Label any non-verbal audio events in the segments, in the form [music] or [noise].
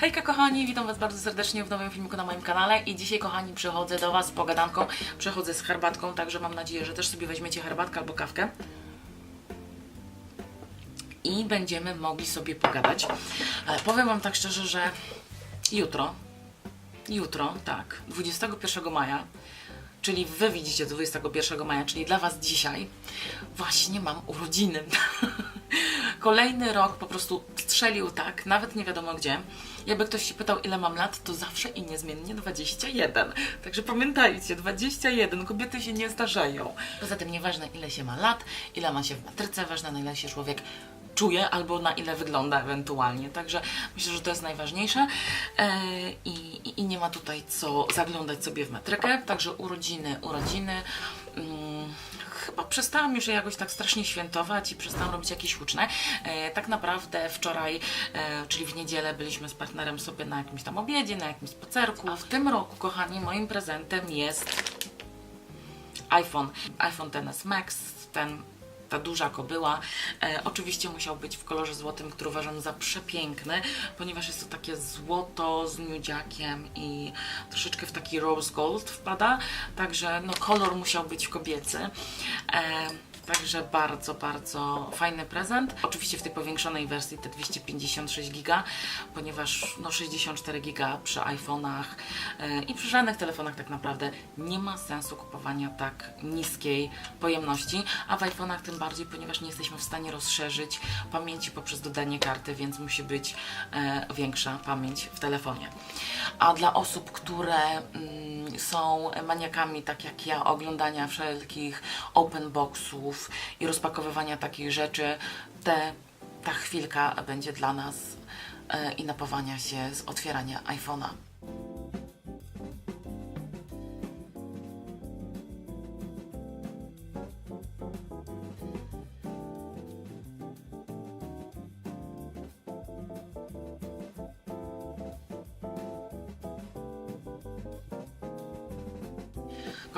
Hejka kochani, witam Was bardzo serdecznie w nowym filmiku na moim kanale i dzisiaj kochani przychodzę do Was z pogadanką, przychodzę z herbatką, także mam nadzieję, że też sobie weźmiecie herbatkę albo kawkę i będziemy mogli sobie pogadać. E, powiem Wam tak szczerze, że jutro, jutro, tak, 21 maja, czyli Wy widzicie 21 maja, czyli dla Was dzisiaj, właśnie mam urodziny. [laughs] Kolejny rok po prostu strzelił tak, nawet nie wiadomo gdzie. Jakby ktoś się pytał, ile mam lat, to zawsze i niezmiennie 21. Także pamiętajcie, 21, kobiety się nie zdarzają. Poza tym nieważne, ile się ma lat, ile ma się w matryce, ważne, na ile się człowiek czuje albo na ile wygląda ewentualnie. Także myślę, że to jest najważniejsze e, i, i, i nie ma tutaj co zaglądać sobie w metrykę. Także urodziny, urodziny. Mm, chyba przestałam już jakoś tak strasznie świętować i przestałam robić jakieś huczne. E, tak naprawdę wczoraj, e, czyli w niedzielę, byliśmy z partnerem sobie na jakimś tam obiedzie, na jakimś spacerku. A w tym roku, kochani, moim prezentem jest iPhone, iPhone XS Max, ten ta duża kobyła. E, oczywiście musiał być w kolorze złotym, który uważam za przepiękny, ponieważ jest to takie złoto z nudziakiem i troszeczkę w taki rose gold wpada, także no kolor musiał być kobiecy. E, Także bardzo, bardzo fajny prezent. Oczywiście w tej powiększonej wersji te 256 giga, ponieważ no 64 giga przy iPhone'ach e, i przy żadnych telefonach tak naprawdę nie ma sensu kupowania tak niskiej pojemności, a w iPhone'ach tym bardziej, ponieważ nie jesteśmy w stanie rozszerzyć pamięci poprzez dodanie karty, więc musi być e, większa pamięć w telefonie. A dla osób, które mm, są maniakami, tak jak ja, oglądania wszelkich open boxów i rozpakowywania takich rzeczy, te, ta chwilka będzie dla nas e, i napawania się z otwierania iPhone'a.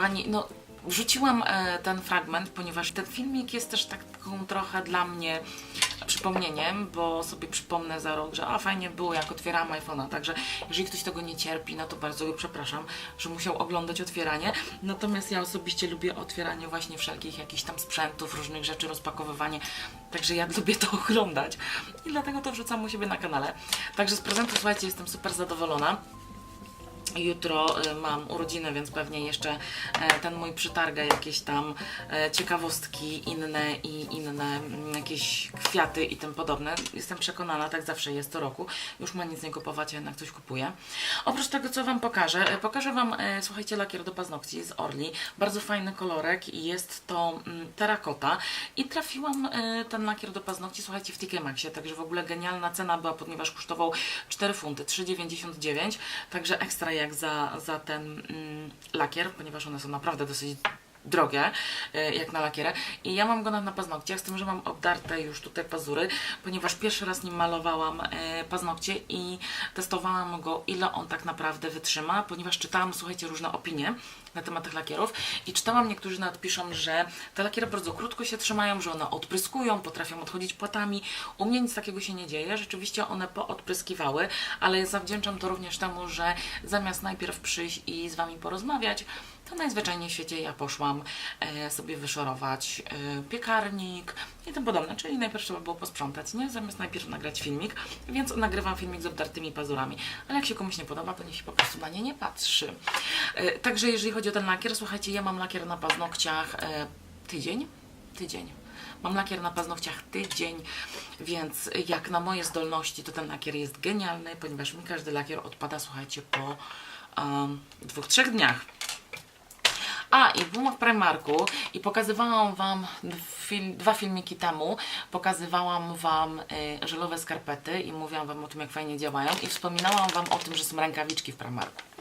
Kochani, no wrzuciłam e, ten fragment, ponieważ ten filmik jest też taką trochę dla mnie przypomnieniem, bo sobie przypomnę za rok, że a fajnie było jak otwierałam iPhone'a, także jeżeli ktoś tego nie cierpi, no to bardzo go przepraszam, że musiał oglądać otwieranie, natomiast ja osobiście lubię otwieranie właśnie wszelkich jakichś tam sprzętów, różnych rzeczy, rozpakowywanie, także ja lubię to [laughs] oglądać i dlatego to wrzucam u siebie na kanale. Także z prezentu, słuchajcie, jestem super zadowolona. Jutro y, mam urodziny, więc pewnie jeszcze e, ten mój przytarga jakieś tam e, ciekawostki inne i inne mm, jakieś kwiaty i tym podobne. Jestem przekonana, tak zawsze jest co roku. Już ma nic nie kupować, a jednak coś kupuję. Oprócz tego, co Wam pokażę, e, pokażę Wam, słuchajcie, lakier do paznokci z Orli. Bardzo fajny kolorek i jest to mm, terakota. I trafiłam ten lakier do paznokci, słuchajcie, w TK Maxie, także w ogóle genialna cena była, ponieważ kosztował 4 funty, 3,99, także ekstra jak za, za ten mm, lakier, ponieważ one są naprawdę dosyć drogie, e, jak na lakierę. I ja mam go na, na paznokciach, z tym, że mam obdarte już tutaj pazury, ponieważ pierwszy raz nim malowałam e, paznokcie i testowałam go, ile on tak naprawdę wytrzyma, ponieważ czytałam, słuchajcie, różne opinie na temat tych lakierów i czytałam, niektórzy nawet piszą, że te lakiery bardzo krótko się trzymają, że one odpryskują, potrafią odchodzić płatami. U mnie nic takiego się nie dzieje, rzeczywiście one poodpryskiwały, ale zawdzięczam to również temu, że zamiast najpierw przyjść i z Wami porozmawiać, to najzwyczajniej w świecie ja poszłam e, sobie wyszorować e, piekarnik i tym podobne, czyli najpierw trzeba było posprzątać, nie? Zamiast najpierw nagrać filmik, więc nagrywam filmik z obdartymi pazurami, ale jak się komuś nie podoba, to niech się po prostu na nie nie patrzy. E, także jeżeli chodzi o ten lakier, słuchajcie, ja mam lakier na paznokciach tydzień, tydzień. Mam lakier na paznokciach tydzień, więc jak na moje zdolności, to ten lakier jest genialny, ponieważ mi każdy lakier odpada, słuchajcie, po um, dwóch, trzech dniach. A, i byłam w Primarku i pokazywałam Wam dwa filmiki temu, pokazywałam Wam y, żelowe skarpety i mówiłam Wam o tym, jak fajnie działają i wspominałam Wam o tym, że są rękawiczki w Primarku.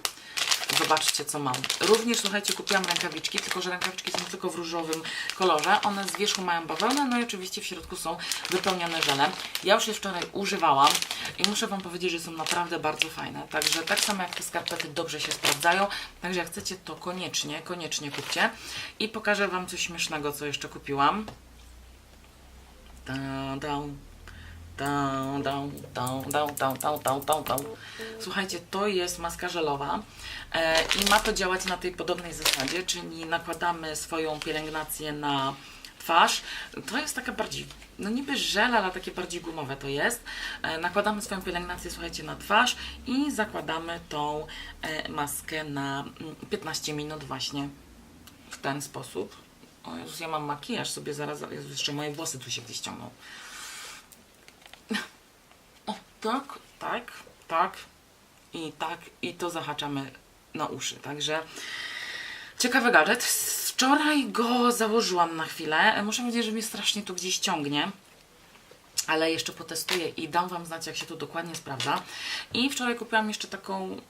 Zobaczcie, co mam. Również, słuchajcie, kupiłam rękawiczki, tylko że rękawiczki są tylko w różowym kolorze. One z wierzchu mają bawełnę, no i oczywiście w środku są wypełnione żelem. Ja już je wczoraj używałam i muszę Wam powiedzieć, że są naprawdę bardzo fajne. Także tak samo jak te skarpety dobrze się sprawdzają. Także jak chcecie, to koniecznie, koniecznie kupcie. I pokażę Wam coś śmiesznego, co jeszcze kupiłam. Ta-dam. Słuchajcie, to jest maska żelowa e, i ma to działać na tej podobnej zasadzie, czyli nakładamy swoją pielęgnację na twarz. To jest taka bardziej, no niby żel, ale takie bardziej gumowe to jest. E, nakładamy swoją pielęgnację, słuchajcie, na twarz i zakładamy tą e, maskę na mm, 15 minut właśnie w ten sposób. O Jezus, ja mam makijaż sobie zaraz, Jezus, jeszcze moje włosy tu się gdzieś ciągną. Tak, tak, tak i tak i to zahaczamy na uszy, także ciekawy gadżet. Wczoraj go założyłam na chwilę. Muszę powiedzieć, że mnie strasznie tu gdzieś ciągnie. Ale jeszcze potestuję i dam Wam znać, jak się to dokładnie sprawdza. I wczoraj kupiłam jeszcze taką,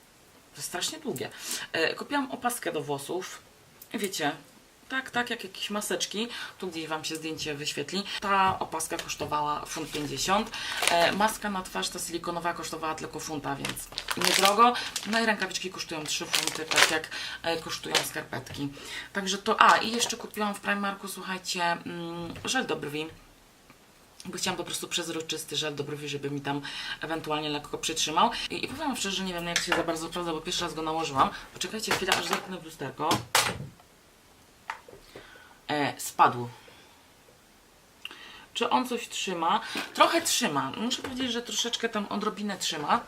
to strasznie długie, e, kupiłam opaskę do włosów. Wiecie, tak, tak, jak jakieś maseczki. Tu gdzieś Wam się zdjęcie wyświetli. Ta opaska kosztowała funt 50. E, maska na twarz, ta silikonowa kosztowała tylko funta, więc niedrogo. No i rękawiczki kosztują 3 funty, tak jak e, kosztują skarpetki. Także to, a i jeszcze kupiłam w Primarku, słuchajcie, mm, żel do brwi bo chciałam po prostu przezroczysty żel do brwi, żeby mi tam ewentualnie lekko przytrzymał. I, I powiem szczerze, że nie wiem jak się za bardzo sprawdza, bo pierwszy raz go nałożyłam. Poczekajcie chwilę, aż zerknę w lusterko. E, spadł. Czy on coś trzyma? Trochę trzyma. Muszę powiedzieć, że troszeczkę tam odrobinę trzyma.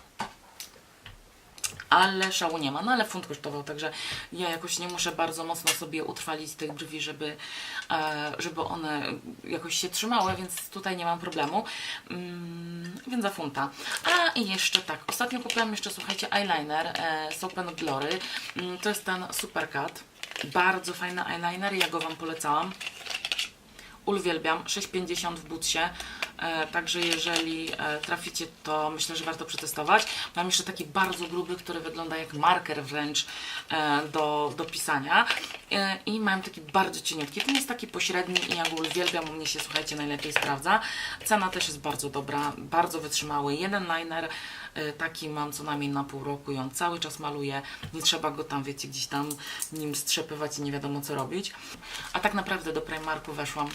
Ale szału nie ma. No ale funt kosztował, także ja jakoś nie muszę bardzo mocno sobie utrwalić tych brwi, żeby, e, żeby one jakoś się trzymały, więc tutaj nie mam problemu. Mm, więc za funta. A i jeszcze tak, ostatnio kupiłam jeszcze, słuchajcie, eyeliner e, z Open Glory. Mm, to jest ten Supercut. Bardzo fajny eyeliner, ja go Wam polecałam. Uwielbiam, 6,50 w butsie, także jeżeli e, traficie, to myślę, że warto przetestować. Mam jeszcze taki bardzo gruby, który wygląda jak marker wręcz e, do, do pisania e, i mam taki bardzo cieniutki. Ten jest taki pośredni i ja go uwielbiam, u mnie się, słuchajcie, najlepiej sprawdza. Cena też jest bardzo dobra, bardzo wytrzymały. Jeden liner, e, taki mam co najmniej na pół roku i on cały czas maluje. Nie trzeba go tam, wiecie, gdzieś tam nim strzepywać i nie wiadomo co robić. A tak naprawdę do Primarku weszłam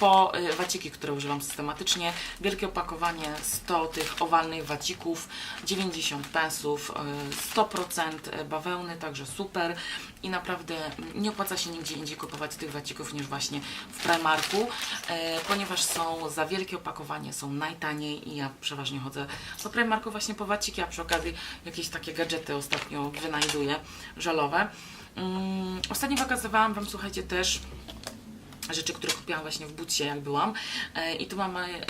po y, waciki, które używam systematycznie. Wielkie opakowanie 100 tych owalnych wacików, 90 pensów, y, 100% bawełny, także super. I naprawdę nie opłaca się nigdzie indziej kupować tych wacików niż właśnie w Primarku, ponieważ są za wielkie opakowanie, są najtaniej i ja przeważnie chodzę do Primarku właśnie po waciki, a przy okazji jakieś takie gadżety ostatnio wynajduję, żalowe. Mm, Ostatnio pokazywałam Wam, słuchajcie, też rzeczy, które kupiłam właśnie w butsie, jak byłam. E, I tu mamy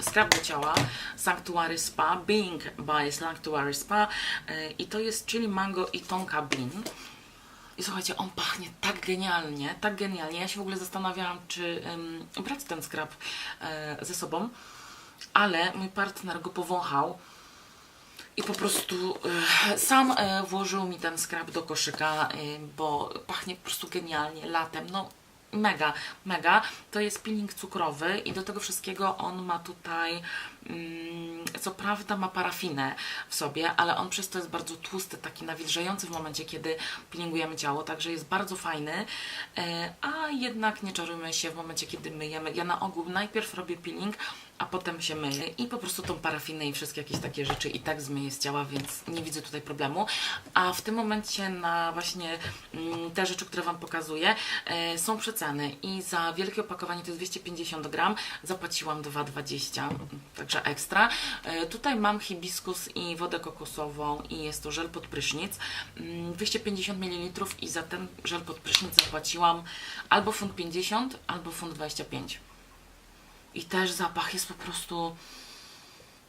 skrab do ciała Sanctuary Spa, Being by Sanctuary Spa. E, I to jest chili mango i tonka bean. I słuchajcie, on pachnie tak genialnie, tak genialnie. Ja się w ogóle zastanawiałam, czy um, brać ten skrab e, ze sobą, ale mój partner go powąchał. I po prostu sam włożył mi ten skrab do koszyka, bo pachnie po prostu genialnie latem. No, mega, mega. To jest peeling cukrowy i do tego wszystkiego on ma tutaj, co prawda ma parafinę w sobie, ale on przez to jest bardzo tłusty, taki nawilżający w momencie, kiedy peelingujemy ciało, także jest bardzo fajny, e, a jednak nie czarujmy się w momencie, kiedy myjemy. Ja na ogół najpierw robię peeling, a potem się myję i po prostu tą parafinę i wszystkie jakieś takie rzeczy i tak zmyję z ciała, więc nie widzę tutaj problemu. A w tym momencie na właśnie mm, te rzeczy, które Wam pokazuję, e, są przeceny i za wielkie opakowanie to jest 250 gram, zapłaciłam 2,20, także ekstra. E, tutaj mam hibiskus i wodę kokosową i jest to żel pod prysznic, mm, 250 ml i za ten żel pod prysznic zapłaciłam albo funt 50, albo funt 25. I też zapach jest po prostu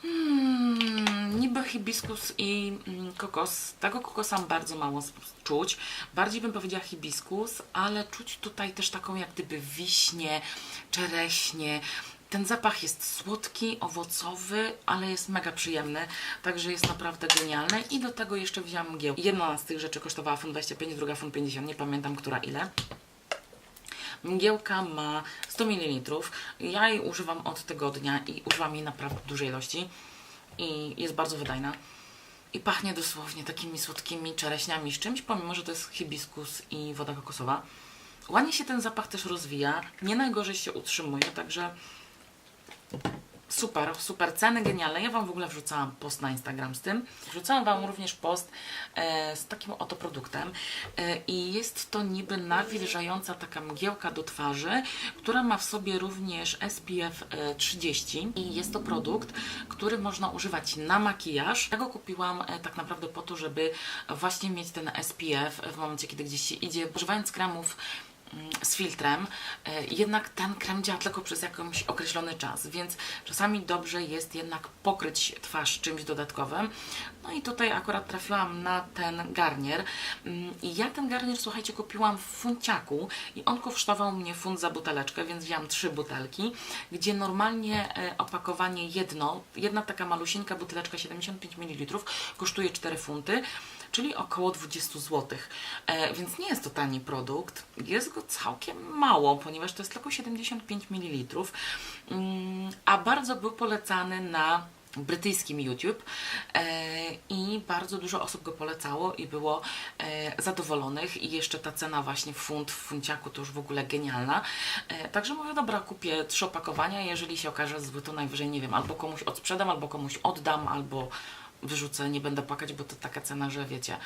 Hmm, niby hibiskus i mm, kokos. Tego kokosa bardzo mało czuć. Bardziej bym powiedziała hibiskus, ale czuć tutaj też taką jak gdyby wiśnię, czereśnie. Ten zapach jest słodki, owocowy, ale jest mega przyjemny, także jest naprawdę genialny. I do tego jeszcze wziąłam mgiełkę. Jedna z tych rzeczy kosztowała fun 25, druga fun 50, nie pamiętam która ile. Mgiełka ma 100 ml. Ja jej używam od tygodnia i używam jej naprawdę dużej ilości. I jest bardzo wydajna. I pachnie dosłownie takimi słodkimi czereśniami z czymś, pomimo że to jest hibiskus i woda kokosowa. Ładnie się ten zapach też rozwija, nie najgorzej się utrzymuje, także Super, super ceny, genialne. Ja Wam w ogóle wrzucałam post na Instagram z tym. Wrzucałam Wam również post e, z takim oto produktem e, i jest to niby nawilżająca taka mgiełka do twarzy, która ma w sobie również SPF e, 30 i jest to produkt, który można używać na makijaż. Ja go kupiłam e, tak naprawdę po to, żeby właśnie mieć ten SPF w momencie, kiedy gdzieś się idzie. Używając kremów z filtrem, e, jednak ten krem działa tylko przez jakiś określony czas, więc czasami dobrze jest jednak pokryć twarz czymś dodatkowym. No i tutaj akurat trafiłam na ten garnier. Mm, i ja ten garnier, słuchajcie, kupiłam w funciaku i on kosztował mnie funt za buteleczkę, więc wziąłam trzy butelki, gdzie normalnie e, opakowanie jedno, jedna taka malusieńka buteleczka 75 ml kosztuje 4 funty, czyli około 20 zł. E, więc nie jest to tani produkt. Jest go całkiem mało, ponieważ to jest tylko 75 ml. Mm, a bardzo był polecany na brytyjskim YouTube e, i bardzo dużo osób go polecało i było e, zadowolonych i jeszcze ta cena właśnie w funt, w funciaku to już w ogóle genialna. E, także mówię, dobra, kupię trzy opakowania, jeżeli się okaże zły, to najwyżej, nie wiem, albo komuś odsprzedam, albo komuś oddam, albo wyrzucę, nie będę płakać, bo to taka cena, że wiecie.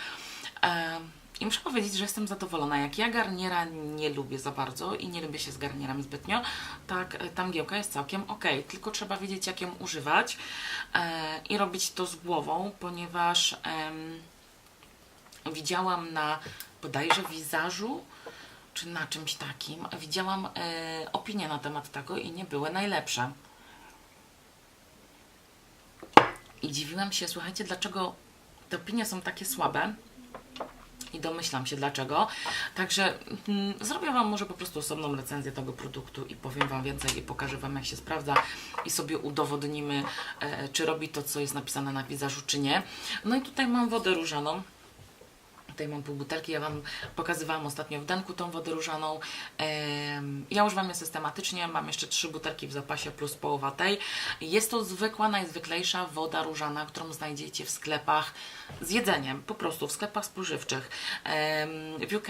E, I muszę powiedzieć, że jestem zadowolona. Jak ja garniera nie lubię za bardzo i nie lubię się z garnierami zbytnio, tak e, ta mgiełka jest całkiem ok. Tylko trzeba wiedzieć, jak ją używać e, i robić to z głową, ponieważ widziałam na bodajże wizażu czy na czymś takim, widziałam opinie na temat tego i nie były najlepsze. I dziwiłam się, słuchajcie, dlaczego te opinie są takie słabe. I domyślam się dlaczego. Także mm, zrobię Wam może po prostu osobną recenzję tego produktu i powiem Wam więcej i pokażę Wam jak się sprawdza i sobie udowodnimy, e, czy robi to, co jest napisane na wizażu, czy nie. No i tutaj mam wodę różaną. Tutaj mam pół butelki, ja Wam pokazywałam ostatnio w denku tą wodę różaną. Ja używam jej systematycznie, mam jeszcze trzy butelki w zapasie plus połowa tej. Jest to zwykła, najzwyklejsza woda różana, którą znajdziecie w sklepach z jedzeniem, po prostu w sklepach spożywczych. W UK,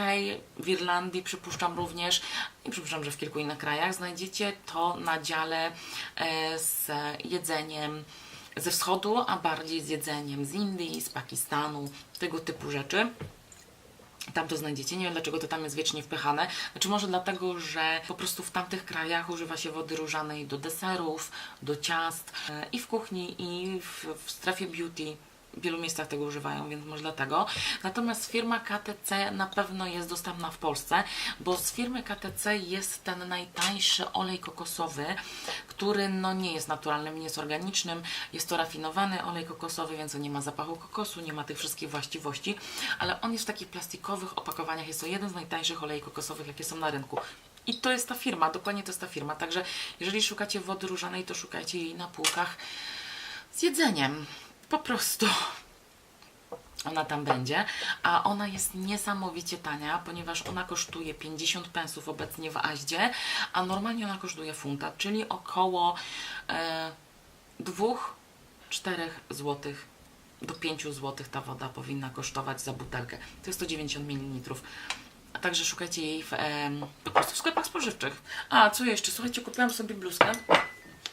w Irlandii przypuszczam również i przypuszczam, że w kilku innych krajach znajdziecie to na dziale e, z jedzeniem ze wschodu, a bardziej z jedzeniem z Indii, z Pakistanu, tego typu rzeczy. Tam to znajdziecie. Nie wiem dlaczego to tam jest wiecznie wpychane. Znaczy może dlatego, że po prostu w tamtych krajach używa się wody różanej do deserów, do ciast e, i w kuchni, i w, w strefie beauty. W wielu miejscach tego używają, więc może dlatego. Natomiast firma KTC na pewno jest dostępna w Polsce, bo z firmy KTC jest ten najtańszy olej kokosowy, który no nie jest naturalnym, nie jest organicznym. Jest to rafinowany olej kokosowy, więc on nie ma zapachu kokosu, nie ma tych wszystkich właściwości, ale on jest w takich plastikowych opakowaniach. Jest to jeden z najtańszych olei kokosowych, jakie są na rynku. I to jest ta firma, dokładnie to jest ta firma. Także jeżeli szukacie wody różanej, to szukajcie jej na półkach z jedzeniem. Po prostu ona tam będzie, a ona jest niesamowicie tania, ponieważ ona kosztuje 50 pensów obecnie w Aździe, a normalnie ona kosztuje funta, czyli około e, 2-4 zł do 5 zł ta woda powinna kosztować za butelkę. To jest 190 ml. A także szukajcie jej w, po prostu w sklepach spożywczych. A, co jeszcze? Słuchajcie, kupiłam sobie bluzkę.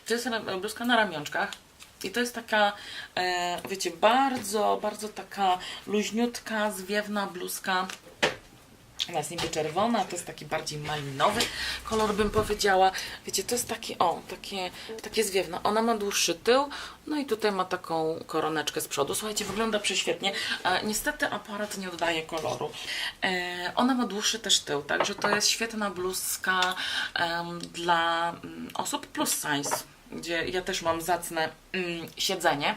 To jest bluzka na ramionczkach. I to jest taka, e, wiecie, bardzo, bardzo taka luźniutka, zwiewna bluzka. Ona jest niby czerwona, to jest taki bardziej malinowy kolor, bym powiedziała. Wiecie, to jest taki, o, takie, takie zwiewne. Ona ma dłuższy tył, no i tutaj ma taką koroneczkę z przodu. Słuchajcie, wygląda prześwietnie. E, niestety aparat nie oddaje koloru. E, ona ma dłuższy też tył, także to jest świetna bluzka em, dla mm, osób plus size gdzie ja też mam zacne mm, siedzenie.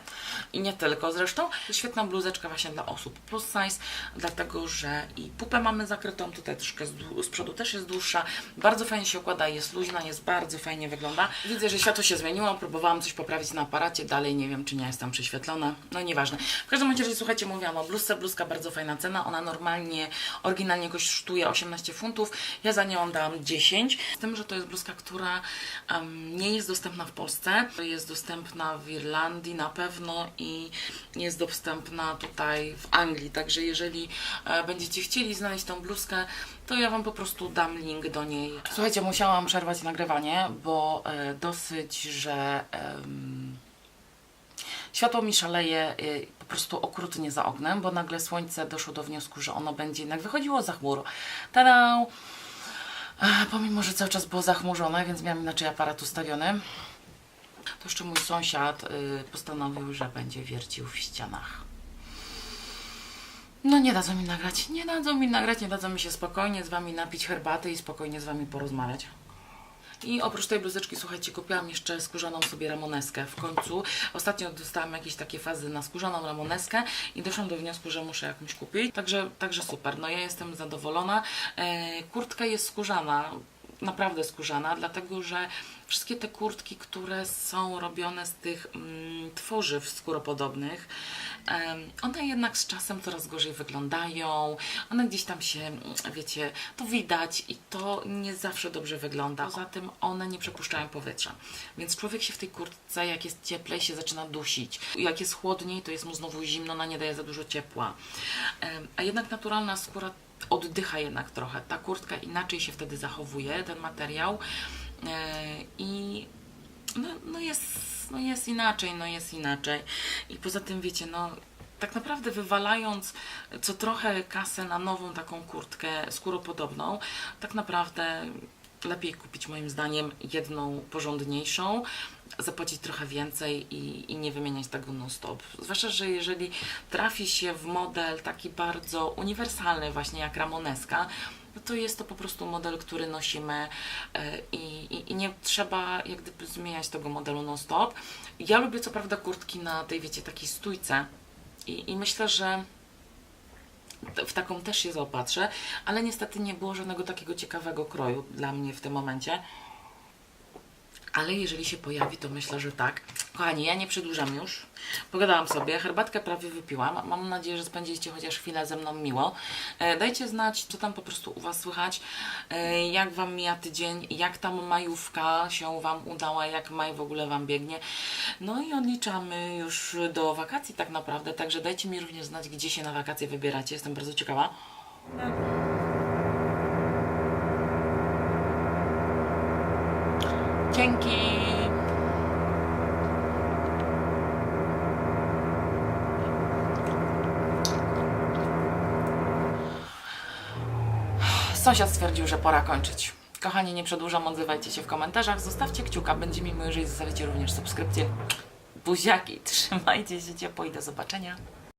I nie tylko zresztą. Świetna bluzeczka właśnie dla osób plus size, dlatego że i pupę mamy zakrytą, tutaj troszkę z, z przodu też jest dłuższa, bardzo fajnie się układa, jest luźna, jest bardzo fajnie wygląda. Widzę, że światło się zmieniło, próbowałam coś poprawić na aparacie, dalej nie wiem, czy nie jest tam prześwietlone, no nieważne. W każdym razie, słuchajcie, mówiłam o bluzce, bluzka bardzo fajna cena, ona normalnie, oryginalnie kosztuje 18 funtów, ja za nią dałam 10, z tym, że to jest bluzka, która em, nie jest dostępna w Polsce, jest dostępna w Irlandii na pewno i jest dostępna tutaj w Anglii. Także jeżeli e, będziecie chcieli znaleźć tą bluzkę, to ja Wam po prostu dam link do niej. Słuchajcie, musiałam przerwać nagrywanie, bo e, dosyć, że em, światło mi szaleje y, po prostu okrutnie za oknem, bo nagle słońce doszło do wniosku, że ono będzie jednak wychodziło za chmur. Tada! E, Pomimo, że cały czas było zachmurzone, więc miałam inaczej aparat ustawiony. To jeszcze mój sąsiad y, postanowił, że będzie wiercił w ścianach. No nie dadzą mi nagrać, nie dadzą mi nagrać, nie dadzą mi się spokojnie z Wami napić herbaty i spokojnie z Wami porozmawiać. I oprócz tej bluzeczki, słuchajcie, kupiłam jeszcze skórzaną sobie ramoneskę w końcu. Ostatnio dostałam jakieś takie fazy na skórzaną ramoneskę i doszłam do wniosku, że muszę jakąś kupić. Także, także super, no ja jestem zadowolona. E, kurtka jest skórzana, naprawdę skórzana, dlatego że wszystkie te kurtki, które są robione z tych mm, tworzyw skóropodobnych, one jednak z czasem coraz gorzej wyglądają, one gdzieś tam się, wiecie, to widać i to nie zawsze dobrze wygląda. Poza tym one nie przepuszczają powietrza, więc człowiek się w tej kurtce, jak jest cieplej, się zaczyna dusić. Jak jest chłodniej, to jest mu znowu zimno, ona nie daje za dużo ciepła. A jednak naturalna skóra oddycha jednak trochę. Ta kurtka inaczej się wtedy zachowuje, ten materiał. E, I no, no, jest, no jest inaczej, no jest inaczej. I poza tym wiecie, no tak naprawdę wywalając co trochę kasę na nową taką kurtkę skóropodobną, tak naprawdę lepiej kupić moim zdaniem jedną porządniejszą, zapłacić trochę więcej i, i nie wymieniać tego non stop. Zwłaszcza, że jeżeli trafi się w model taki bardzo uniwersalny właśnie jak Ramoneska, no to jest to po prostu model, który nosimy e, i, i, i nie trzeba jak gdyby zmieniać tego modelu non stop. Ja lubię co prawda kurtki na tej, wiecie, takiej stójce i, i myślę, że w taką też się zaopatrzę, ale niestety nie było żadnego takiego ciekawego kroju dla mnie w tym momencie. Ale jeżeli się pojawi, to myślę, że tak. Kochani, ja nie przedłużam już. Pogadałam sobie, herbatkę prawie wypiłam. Mam nadzieję, że spędziliście chociaż chwilę ze mną miło. E, dajcie znać, co tam po prostu u Was słychać, e, jak Wam mija tydzień, jak tam majówka się Wam udała, jak maj w ogóle Wam biegnie. No i odliczamy już do wakacji tak naprawdę, także dajcie mi również znać, gdzie się na wakacje wybieracie. Jestem bardzo ciekawa. Dzięki. Sąsiad stwierdził, że pora kończyć. Kochani, nie przedłużam, odzywajcie się w komentarzach, zostawcie kciuka, będzie mi miło, jeżeli zostawicie również subskrypcję. Buziaki, [laughs] trzymajcie się ciepło i do zobaczenia.